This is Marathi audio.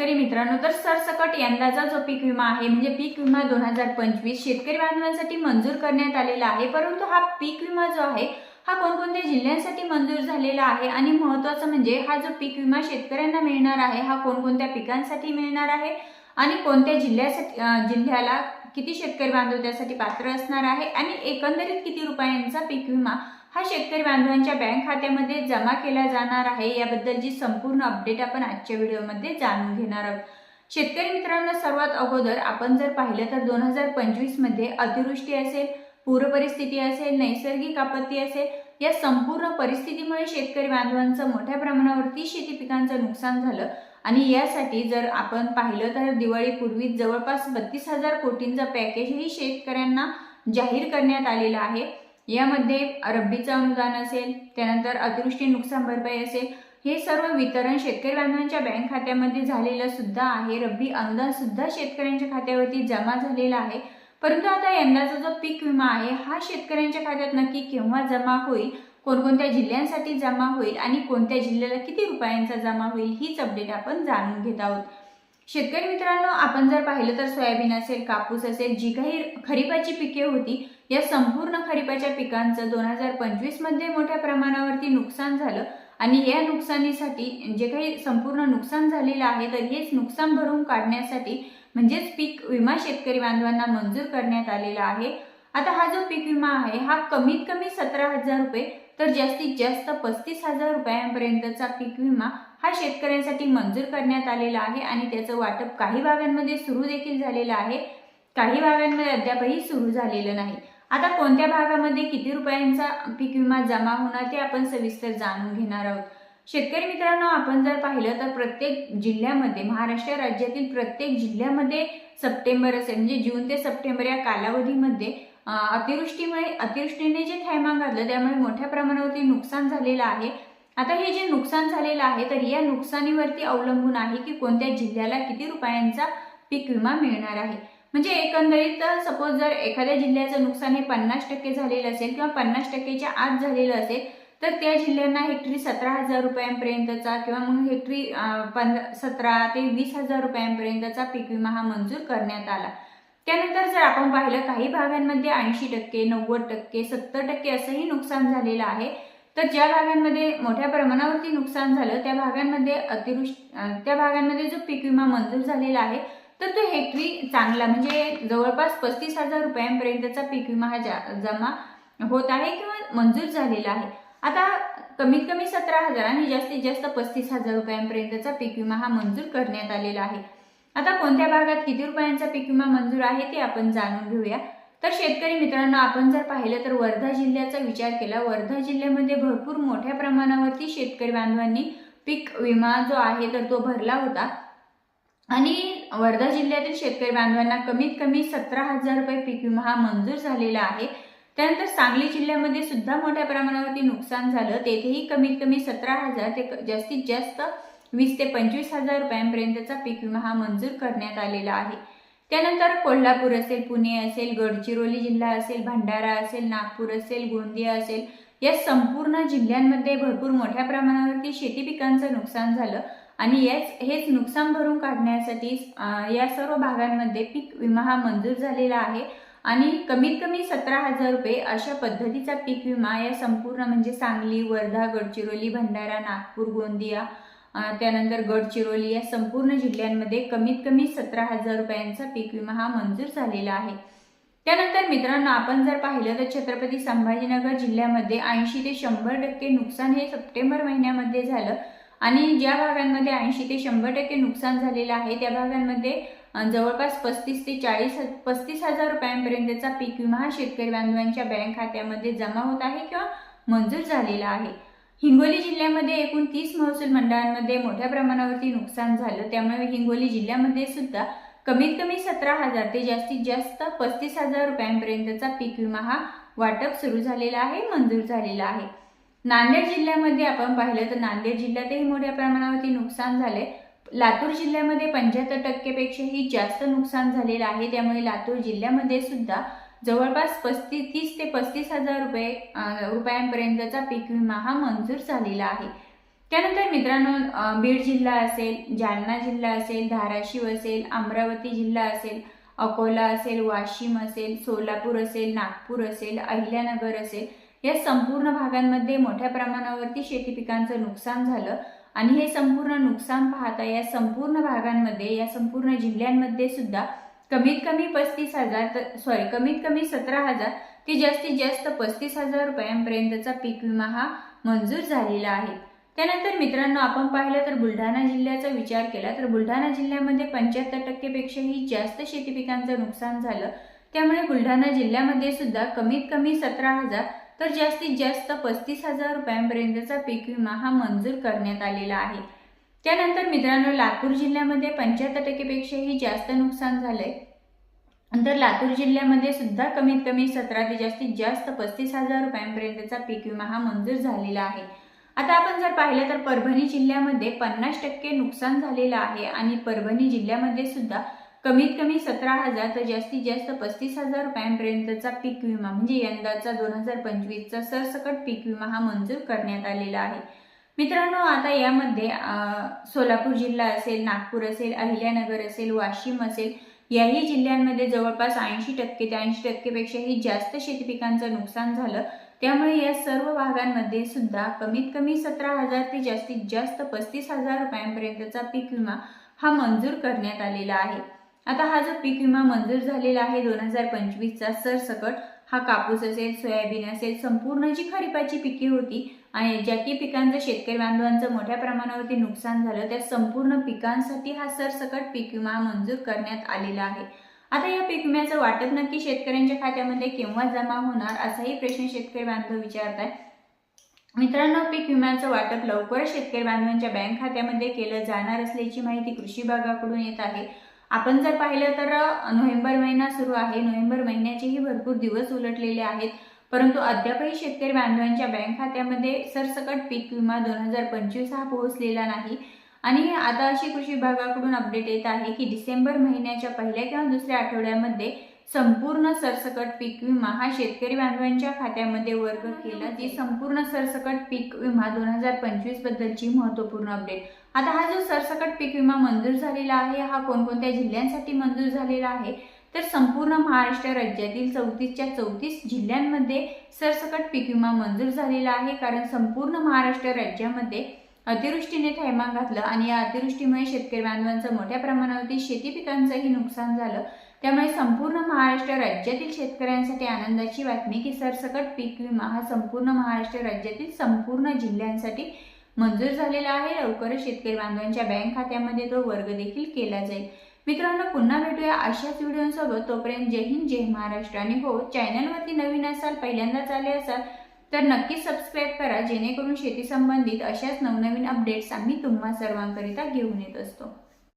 शेतकरी मित्रांनो तर सरसकट यंदाचा जो पीक विमा आहे म्हणजे पीक विमा दोन हजार पंचवीस शेतकरी बांधवांसाठी मंजूर करण्यात आलेला आहे. परंतु हा पीक विमा जो आहे हा कोणकोणत्या जिल्ह्यांसाठी मंजूर झालेला आहे? आणि महत्त्वाचं म्हणजे हा जो पीक विमा शेतकऱ्यांना मिळणार आहे हा कोणकोणत्या पिकांसाठी मिळणार आहे? आणि कोणत्या जिल्ह्यासाठी जिल्ह्याला किती शेतकरी बांधव त्यासाठी पात्र असणार आहे? आणि एकंदरीत किती रुपयांचा पीक विमा हा शेतकरी बांधवांच्या बँक खात्यामध्ये जमा केला जाणार आहे. याबद्दलची संपूर्ण अपडेट आपण आजच्या व्हिडिओमध्ये जाणून घेणार आहोत. शेतकरी मित्रांनो सर्वात अगोदर आपण जर पाहिलं तर दोन हजार पंचवीसमध्ये अतिवृष्टी असेल पूरपरिस्थिती असेल नैसर्गिक आपत्ती असेल या संपूर्ण परिस्थितीमुळे शेतकरी बांधवांचं मोठ्या प्रमाणावरती शेती पिकांचं नुकसान झालं. आणि यासाठी जर आपण पाहिलं तर दिवाळीपूर्वी जवळपास बत्तीस हजार कोटींचं पॅकेजही शेतकऱ्यांना जाहीर करण्यात आलेलं आहे. यामध्ये रब्बीचं अनुदान असेल त्यानंतर अतिवृष्टी नुकसान भरपाई असेल हे सर्व वितरण शेतकरी बांधवांच्या बँक खात्यामध्ये झालेलं सुद्धा आहे. रब्बी अनुदान सुद्धा शेतकऱ्यांच्या खात्यावरती जमा झालेला आहे. परंतु आता यंदाचा जो पीक विमा आहे हा शेतकऱ्यांच्या खात्यात नक्की केव्हा जमा होईल? कोणकोणत्या जिल्ह्यांसाठी जमा होईल? आणि कोणत्या जिल्ह्याला किती रुपयांचा जमा होईल? हीच अपडेट आपण जाणून घेत आहोत. शेतकरी मित्रांनो आपण जर पाहिलं तर सोयाबीन असेल कापूस असेल जी काही खरीपाची पिके होती या संपूर्ण खरीपाच्या पिकांचं दोन हजार पंचवीसमध्ये मोठ्या प्रमाणावरती नुकसान झालं. आणि या नुकसानीसाठी जे काही संपूर्ण नुकसान झालेलं आहे तर हेच नुकसान भरून काढण्यासाठी म्हणजेच पीक विमा शेतकरी बांधवांना मंजूर करण्यात आलेला आहे. आता हा जो पीक विमा आहे हा कमीत कमी सतरा हजार रुपये तर जास्तीत जास्त पस्तीस हजार रुपयांपर्यंतचा पीक विमा हा शेतकऱ्यांसाठी मंजूर करण्यात आलेला आहे आणि त्याचं वाटप काही भागांमध्ये सुरू देखील झालेलं आहे. काही भागांमध्ये अद्यापही सुरू झालेलं नाही. आता कोणत्या भागामध्ये किती रुपयांचा पीक विमा जमा होणार ते आपण सविस्तर जाणून घेणार आहोत. शेतकरी मित्रांनो आपण जर पाहिलं तर प्रत्येक जिल्ह्यामध्ये महाराष्ट्र राज्यातील प्रत्येक जिल्ह्यामध्ये सप्टेंबर असेल म्हणजे जून ते सप्टेंबर या कालावधीमध्ये अतिवृष्टीमुळे अतिवृष्टीने जे थैमान घातलं त्यामुळे मोठ्या प्रमाणावरती नुकसान झालेलं आहे. आता हे जे नुकसान झालेलं आहे तर या नुकसानीवरती अवलंबून आहे की कोणत्या जिल्ह्याला किती रुपयांचा पीक विमा मिळणार आहे. म्हणजे एकंदरीत सपोज जर एखाद्या जिल्ह्याचं नुकसान हे पन्नास टक्के झालेलं असेल किंवा पन्नास टक्केच्या आत झालेलं असेल तर त्या जिल्ह्यांना हेक्टरी सतरा हजार रुपयांपर्यंतचा किंवा मग हेक्टरी पंधरा सतरा ते वीस हजार रुपयांपर्यंतचा पीक विमा हा मंजूर करण्यात आला. त्यानंतर जर आपण पाहिलं काही भागांमध्ये ऐंशी टक्के नव्वद टक्के सत्तर टक्के असंही नुकसान झालेलं आहे. तर ज्या भागांमध्ये मोठ्या प्रमाणावरती नुकसान झालं त्या भागांमध्ये अतिवृष्टी त्या भागांमध्ये जो पीक विमा मंजूर झालेला आहे तर तो हेक्टरी चांगला म्हणजे जवळपास पस्तीस हजार रुपयांपर्यंतचा पीक विमा हा जा जमा होत आहे किंवा मंजूर झालेला आहे. आता कमीत कमी सतरा हजार आणि जास्तीत जास्त पस्तीस हजार रुपयांपर्यंतचा पीक विमा हा मंजूर करण्यात आलेला आहे. आता कोणत्या भागात किती रुपयांचा पीक विमा मंजूर आहे ते आपण जाणून घेऊया. तर शेतकरी मित्रांनो आपण जर पाहिलं तर वर्धा जिल्ह्याचा विचार केला वर्धा जिल्ह्यामध्ये भरपूर मोठ्या प्रमाणावरती शेतकरी बांधवांनी पीक विमा जो आहे तर तो भरला होता. आणि वर्धा जिल्ह्यातील शेतकरी बांधवांना कमीत कमी सतरा हजार रुपये पीक विमा हा मंजूर झालेला आहे. त्यानंतर सांगली जिल्ह्यामध्ये सुद्धा मोठ्या प्रमाणावरती नुकसान झालं. तेथेही कमीत कमी सतरा हजार ते क- जास्तीत जास्त वीस ते पंचवीस हजार रुपयांपर्यंतचा पीक विमा हा मंजूर करण्यात आलेला आहे. त्यानंतर कोल्हापूर असेल पुणे असेल गडचिरोली जिल्हा असेल भंडारा असेल नागपूर असेल गोंदिया असेल या संपूर्ण जिल्ह्यांमध्ये भरपूर मोठ्या प्रमाणावरती शेती पिकांचं नुकसान झालं. आणि याच हेच नुकसान भरून काढण्यासाठी या सर्व भागांमध्ये पीक विमा हा मंजूर झालेला आहे. आणि कमीत कमी सतरा हजार रुपये अशा पद्धतीचा पीक विमा या संपूर्ण म्हणजे सांगली वर्धा गडचिरोली भंडारा नागपूर गोंदिया त्यानंतर गडचिरोली या संपूर्ण जिल्ह्यांमध्ये कमीत कमी सतरा हजार रुपयांचा पीक विमा हा मंजूर झालेला आहे. त्यानंतर मित्रांनो आपण जर पाहिलं तर छत्रपती संभाजीनगर जिल्ह्यामध्ये ऐंशी ते शंभर टक्के नुकसान हे सप्टेंबर महिन्यामध्ये झालं. आणि ज्या भागांमध्ये ऐंशी ते शंभर टक्के नुकसान झालेलं आहे त्या भागांमध्ये जवळपास पस्तीस ते चाळीस पस्तीस हजार रुपयांपर्यंतचा पीक विमा हा शेतकरी बांधवांच्या बँक खात्यामध्ये जमा होत आहे किंवा मंजूर झालेला आहे. हिंगोली जिल्ह्यामध्ये एकूण तीस महसूल मंडळांमध्ये मोठ्या प्रमाणावरती नुकसान झालं. त्यामुळे हिंगोली जिल्ह्यामध्ये सुद्धा कमीत कमी सतरा हजार ते जास्तीत जास्त पस्तीस हजार रुपयांपर्यंतचा पीक विमा हा वाटप सुरू झालेला आहे मंजूर झालेला आहे. नांदेड जिल्ह्यामध्ये आपण पाहिलं तर नांदेड जिल्ह्यातही मोठ्या प्रमाणावरती नुकसान झाले लातूर जिल्ह्यामध्ये पंच्याहत्तर टक्केपेक्षाही जास्त नुकसान झालेलं आहे. त्यामुळे लातूर जिल्ह्यामध्ये सुद्धा जवळपास पस्तीस तीस ते पस्तीस हजार रुपये रुपयांपर्यंतचा पीक विमा हा मंजूर झालेला आहे. त्यानंतर मित्रांनो बीड जिल्हा असेल जालना जिल्हा असेल धाराशिव असेल अमरावती जिल्हा असेल अकोला असेल वाशिम असेल सोलापूर असेल नागपूर असेल अहिल्यानगर असेल या संपूर्ण भागांमध्ये मोठ्या प्रमाणावरती शेती पिकांचं नुकसान झालं. आणि हे संपूर्ण नुकसान पाहता या संपूर्ण भागांमध्ये या संपूर्ण जिल्ह्यांमध्ये सुद्धा कमीत कमी पस्तीस हजार सॉरी कमीत कमी सतरा हजार ते जास्तीत जास्त पस्तीस हजार रुपयांपर्यंतचा पीक विमा हा मंजूर झालेला आहे. त्यानंतर मित्रांनो आपण पाहिलं तर बुलढाणा जिल्ह्याचा विचार केला तर बुलढाणा जिल्ह्यामध्ये पंच्याहत्तर टक्केपेक्षाही जास्त शेती पिकांचं नुकसान झालं. त्यामुळे बुलढाणा जिल्ह्यामध्ये सुद्धा कमीत कमी सतरा हजार तर जास्तीत जास्त पस्तीस हजार रुपयांपर्यंतचा पीक विमा हा मंजूर करण्यात आलेला आहे. त्यानंतर मित्रांनो लातूर जिल्ह्यामध्ये पंच्याहत्तर टक्केपेक्षाही जास्त नुकसान झालंय. नंतर लातूर जिल्ह्यामध्ये सुद्धा कमीत कमी सतरा ते जास्तीत जास्त पस्तीस हजार रुपयांपर्यंतचा पीक विमा हा मंजूर झालेला आहे. आता आपण जर पाहिलं तर परभणी जिल्ह्यामध्ये पन्नास टक्के नुकसान झालेलं आहे आणि परभणी जिल्ह्यामध्ये सुद्धा कमीत कमी सतरा हजार तर जास्तीत जास्त पस्तीस हजार रुपयांपर्यंतचा पीक विमा म्हणजे यंदाचा दोन हजार पंचवीसचा सरसकट पीक विमा हा मंजूर करण्यात आलेला आहे. मित्रांनो आता यामध्ये सोलापूर जिल्हा असेल नागपूर असेल अहिल्यानगर असेल वाशिम असेल याही जिल्ह्यांमध्ये जवळपास ऐंशी टक्के ते ऐंशी टक्केपेक्षाही जास्त शेती पिकांचं नुकसान झालं. त्यामुळे या सर्व भागांमध्ये सुद्धा कमीत कमी सतरा हजार ते जास्तीत जास्त पस्तीस हजार रुपयांपर्यंतचा पीक विमा हा मंजूर करण्यात आलेला आहे. आता हा जो पीक विमा मंजूर झालेला आहे दोन हजार पंचवीसचा सरसकट हा कापूस असेल सोयाबीन असेल संपूर्ण जी खरीपाची पिके होती आणि ज्या की पिकांचं शेतकरी बांधवांचं मोठ्या प्रमाणावरती नुकसान झालं त्या संपूर्ण पिकांसाठी हा सरसकट पीक विमा मंजूर करण्यात आलेला आहे. आता या पीक विम्याचं वाटप नक्की शेतकऱ्यांच्या खात्यामध्ये केव्हा जमा होणार असाही प्रश्न शेतकरी बांधव विचारत आहे मित्रांनो पीक विम्याचं वाटप लवकरच शेतकरी बांधवांच्या बँक खात्यामध्ये केलं जाणार असल्याची माहिती कृषी विभागाकडून येत आहे. आपण जर पाहिलं तर नोव्हेंबर महिना सुरू आहे. नोव्हेंबर महिन्याचेही भरपूर दिवस उलटलेले आहेत. परंतु अद्यापही शेतकरी बांधवांच्या बँक खात्यामध्ये सरसकट पीक विमा दोन हजार पंचवीस हा पोहोचलेला नाही. आणि आता अशी कृषी विभागाकडून अपडेट येत आहे की डिसेंबर महिन्याच्या पहिल्या किंवा दुसऱ्या आठवड्यामध्ये संपूर्ण सरसकट पीक विमा हा शेतकरी बांधवांच्या खात्यामध्ये वर्ग केला. जी संपूर्ण सरसकट पीक विमा दोन हजार पंचवीस बद्दलची महत्त्वपूर्ण अपडेट आता हा जो सरसकट पीक विमा मंजूर झालेला आहे हा कोणकोणत्या जिल्ह्यांसाठी मंजूर झालेला आहे? तर संपूर्ण महाराष्ट्र राज्यातील चौतीसच्या चौतीस जिल्ह्यांमध्ये सरसकट पीक विमा मंजूर झालेला आहे. कारण संपूर्ण महाराष्ट्र राज्यामध्ये अतिवृष्टीने थैमान घातलं आणि या अतिवृष्टीमुळे शेतकरी बांधवांचं मोठ्या प्रमाणावरती शेती पिकांचंही नुकसान झालं. त्यामुळे संपूर्ण महाराष्ट्र राज्यातील शेतकऱ्यांसाठी आनंदाची बातमी की सरसकट पीक विमा हा संपूर्ण महाराष्ट्र राज्यातील संपूर्ण जिल्ह्यांसाठी मंजूर झालेला आहे. लवकरच शेतकरी बांधवांच्या बँक खात्यामध्ये तो वर्ग देखील केला जाईल. मित्रांनो पुन्हा भेटूया अशाच व्हिडिओसोबत. तोपर्यंत जय हिंद जय महाराष्ट्र. आणि हो चॅनलवरती नवीन असाल पहिल्यांदाच आले असाल तर नक्कीच सबस्क्राईब करा. जेणेकरून शेती संबंधित अशाच नवनवीन अपडेट्स आम्ही तुम्हा सर्वांकरिता घेऊन येत असतो.